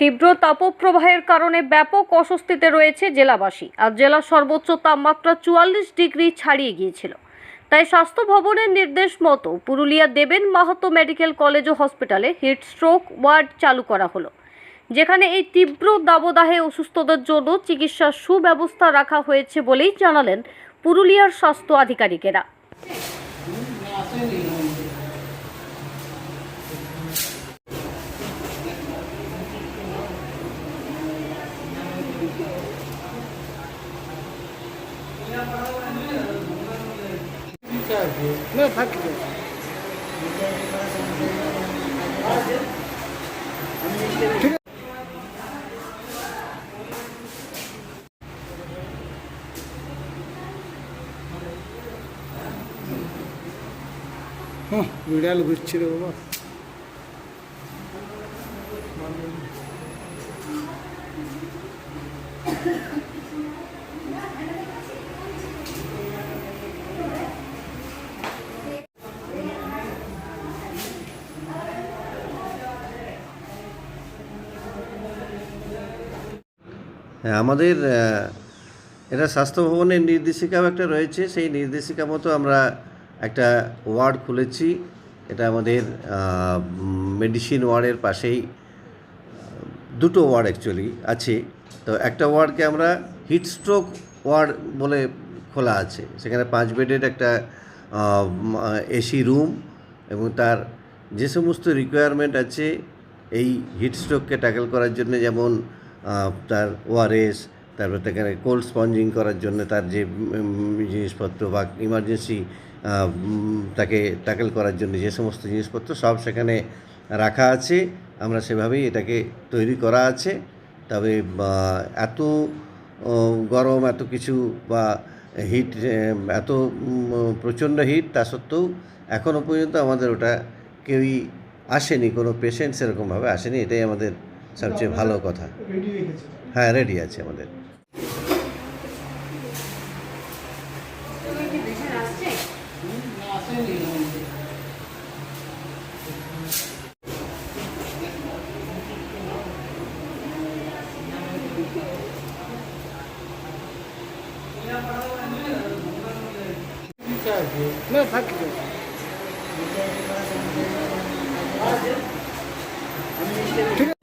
তীব্র তাপপ্রবাহের কারণে ব্যাপক অস্বস্তিতে রয়েছে জেলাবাসী। আর জেলার সর্বোচ্চ তাপমাত্রা চুয়াল্লিশ ডিগ্রি ছাড়িয়ে গিয়েছিল। তাই স্বাস্থ্য ভবনের নির্দেশ মতো পুরুলিয়া দেবেন মাহাতো মেডিকেল কলেজ ও হসপিটালে হিট স্ট্রোক ওয়ার্ড চালু করা হলো। যেখানে এই তীব্র দাবদাহে অসুস্থদের জন্য চিকিৎসার সুব্যবস্থা রাখা হয়েছে বলেই জানালেন পুরুলিয়ার স্বাস্থ্য আধিকারিকেরা। হ্যাঁ বিড়াল ঘুরছে রে বাবা হ্যাঁ আমাদের এটা স্বাস্থ্য ভবনের নির্দেশিকাও একটা রয়েছে। সেই নির্দেশিকা মতো আমরা একটা ওয়ার্ড খুলেছি। এটা আমাদের মেডিসিন ওয়ার্ডের পাশেই দুটো ওয়ার্ড অ্যাকচুয়ালি আছে। তো একটা ওয়ার্ডকে আমরা হিট স্ট্রোক ওয়ার্ড বলে খোলা আছে। সেখানে পাঁচ বেডের একটা এসি রুম এবং তার যে সমস্ত রিকোয়ারমেন্ট আছে, এই হিট স্ট্রোককে ট্যাকেল করার জন্য যেমন তার ওআরএস তারপর সেখানে কোল্ড স্পঞ্জিং করার জন্য তার যে জিনিসপত্র বা ইমার্জেন্সি তাকে ট্যাকেল করার জন্য যে সমস্ত জিনিসপত্র সব সেখানে রাখা আছে। আমরা সেভাবেই এটাকে তৈরি করা আছে। তবে এত গরম, এত কিছু বা হিট এত প্রচণ্ড হিট তা সত্ত্বেও এখনও পর্যন্ত আমাদের ওটা কেউই আসেনি, কোনো পেশেন্ট সেরকমভাবে আসেনি, এটাই আমাদের সবচেয়ে ভালো কথা। হ্যাঁ রেডি আছে আমাদের। না থাকি ঠিক আছে